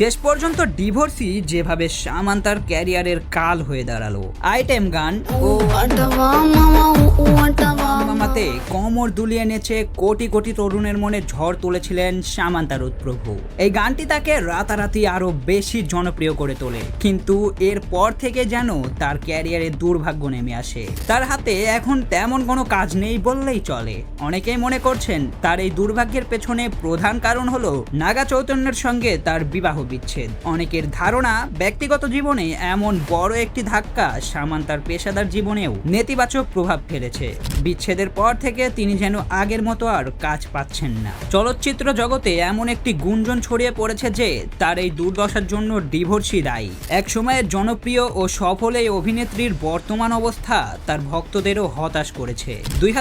শেষ পর্যন্ত ডিভোর্সি যেভাবে সামান্তার ক্যারিয়ারের কাল হয়ে দাঁড়াল। আইটেম গান ও সাথে কমর দুলিয়ে নেচে কোটি কোটি তরুণের মনে ঝড় তুলেছিলেন সামান্তা প্রভু এই গানটি তাকে রাতারাতি আরও বেশি জনপ্রিয় করে তোলে। কিন্তু এর পর থেকে যেন তার ক্যারিয়ারে দুর্ভাগ্য নেমে আসে। তার হাতে এখন তেমন কোনো কাজ নেই বললেই চলে। অনেকেই মনে করছেন তার এই দুর্ভাগ্যের পেছনে প্রধান কারণ হলো নাগা চৈতন্যের সঙ্গে তার বিবাহ বিচ্ছেদ। অনেকের ধারণা, ব্যক্তিগত জীবনে এমন বড় একটি ধাক্কা সামান্তার পেশাদার জীবনেও নেতিবাচক প্রভাব ফেলেছে। বিচ্ছেদের পর থেকে তিনি যেন আগের মতো আর কাজ পাচ্ছেন না। চলচ্চিত্র জগতে এমন একটি গুঞ্জন ছড়িয়ে পড়েছে যে, তার এই দুর্দশার জন্য ডিভোর্সই দায়ী। এক সময়ের জনপ্রিয় ও সফল এই অভিনেত্রীর বর্তমান অবস্থা তার ভক্তদেরও হতাশ করেছে। দুই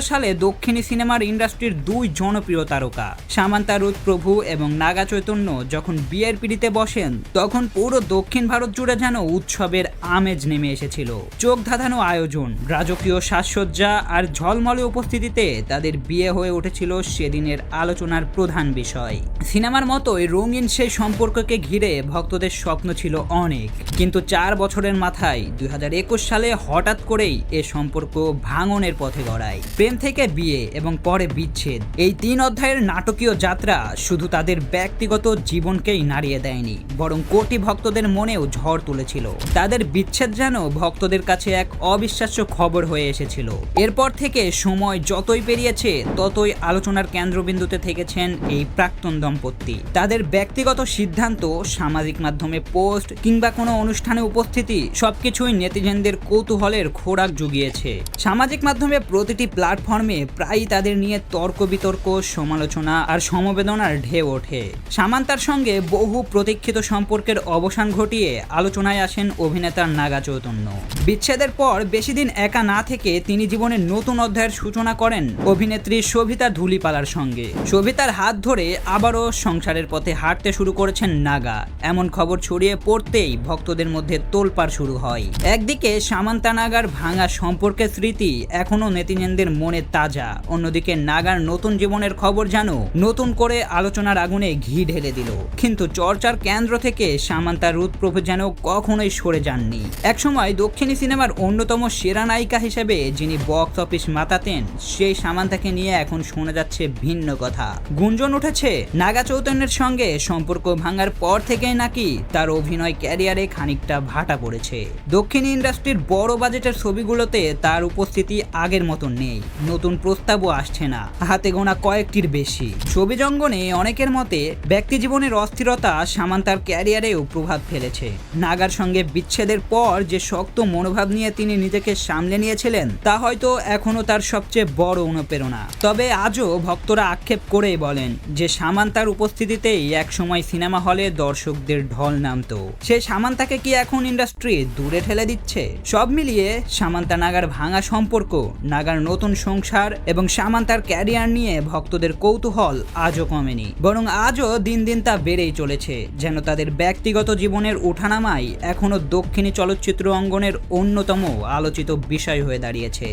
সালে দক্ষিণী সিনেমার ইন্ডাস্ট্রির দুই জনপ্রিয় তারকা, সামান্তা রুদ প্রভু এবং নাগা চৈতন্য যখন বিয়ের পিড়িতে বসেন, তখন পুরো দক্ষিণ ভারত জুড়ে যেন উৎসবের আমেজ নেমে এসেছিল। চোখ ধাঁধানো আয়োজন, রাজকীয় সাজসজ্জা আর ঝলমলে উপস্থিতিতে তাদের বিয়ে হয়ে উঠেছিল সেদিনের আলোচনার প্রধান বিষয়। সিনেমার মতোই রঙিন সেই সম্পর্ককে ঘিরে ভক্তদের স্বপ্ন ছিল অনেক। কিন্তু চার বছরের মাথায় দুই হাজার একুশ সালে হঠাৎ করেই এ সম্পর্ক ভাঙনের পথে গড়ায়। প্রেম থেকে বিয়ে এবং পরে বিচ্ছেদ। এই তিন অধ্যায়ের নাটকীয় যাত্রা শুধু তাদের ব্যক্তিগত জীবনকেই নাড়িয়ে দেয়নি, বরং কোটি ভক্তদের মনেও ঝড় তুলেছিল। তাদের বিচ্ছেদ যেন ভক্তদের কাছে এক অবিশ্বাস্য খবর হয়ে এসেছিল। এরপর থেকে সময় যতই পেরিয়েছে, ততই আলোচনার কেন্দ্রবিন্দুতে থেকেছেন এই প্রাক্তন দম্পতি। তাদের ব্যক্তিগত সিদ্ধান্ত, সামাজিক মাধ্যমে পোস্ট কিংবা কোনো অনুষ্ঠানে উপস্থিতি, সবকিছুই নেতিজেনদের কৌতূহলের খোরাক জুগিয়েছে। সামাজিক মাধ্যমে প্রতিটি প্ল্যাটফর্মে প্রায়ই তাদের নিয়ে তর্ক বিতর্ক সমালোচনা আর সমবেদনার ঢেউ ওঠে। সামান্তার সঙ্গে বহু প্রতীক্ষিত সম্পর্কের অবসান ঘটিয়ে আলোচনায় আসেন অভিনেতার নাগা চৈতন্য। বিচ্ছেদের পর বেশি দিন একা না থেকে তিনি জীবনের নতুন অধ্যায়ের সূচনা করেন অভিনেত্রী সবিতা ধুলিপালার সঙ্গে। সবিতার হাত ধরে আবারও সংসারের পথে হাঁটতে শুরু করেছেন নাগা। এমন খবর ছড়িয়ে পড়তেই ভক্তদের মধ্যে তোলপাড় শুরু হয়। একদিকে সামান্তা নাগার ভাঙা সম্পর্কের স্মৃতি এখনও নেতিজেনদের মনে তাজা। অন্যদিকে নাগার নতুন জীবনের খবর জানো নতুন করে আলোচনার আগুনে ঘি ঢেলে দিল। কিন্তু চর্চার কেন্দ্র থেকে সামান্তা রুৎপ্রভু যেন কখনোই সরে যাননি। একসময় দক্ষিণী সিনেমার অন্যতম সেরা নায়িকা হিসেবে যিনি বক্স অফিস মাতাতেন সেই সামান্তাকে নিয়ে এখন শোনা যাচ্ছে ভিন্ন কথা। গুঞ্জন উঠেছে। নাগা চৈতন্যের সঙ্গে সম্পর্ক ভাঙার পর থেকেই নাকি তার অভিনয় ক্যারিয়ারে খানিকটা ভাটা পড়েছে। দক্ষিণ ইন্ডাস্ট্রির বড় বাজেটের ছবিগুলোতে তার উপস্থিতি আগের মতন নেই। নতুন প্রস্তাবও আসছে না। হাতে গোনা কয়েকটির বেশি। ছবি জঙ্গনে অনেকের মতে ব্যক্তি জীবনের অস্থিরতা সামান্তার ক্যারিয়ারেও প্রভাব ফেলেছে। নাগার সঙ্গে বিচ্ছেদের পর যে শক্ত মনোভাব নিয়ে তিনি নিজেকে সামলে নিয়েছিলেন, তা হয়তো এখনও তার সবচেয়ে বড় অনুপ্রেরণা। তবে আজও ভক্তরা আক্ষেপ করেই বলেন যে সামান্তার উপস্থিতিতেই একসময় সিনেমা হলে দর্শকদের ঢল নামতো। সে সামান্তাকে কি এখন ইন্ডাস্ট্রি দূরে ঠেলে দিচ্ছে? সব মিলিয়ে সামান্তা নাগার ভাঙা সম্পর্ক, নাগার নতুন সংসার এবং সামান্তার ক্যারিয়ার নিয়ে ভক্তদের কৌতূহল আজও কমেনি। বরং আজও দিন দিন তা বেড়েই চলেছে, যেন তাদের ব্যক্তিগত জীবনের ওঠানামাই এখনও দক্ষিণী চলচ্চিত্র অঙ্গনের অন্যতম আলোচিত বিষয় হয়ে দাঁড়িয়েছে।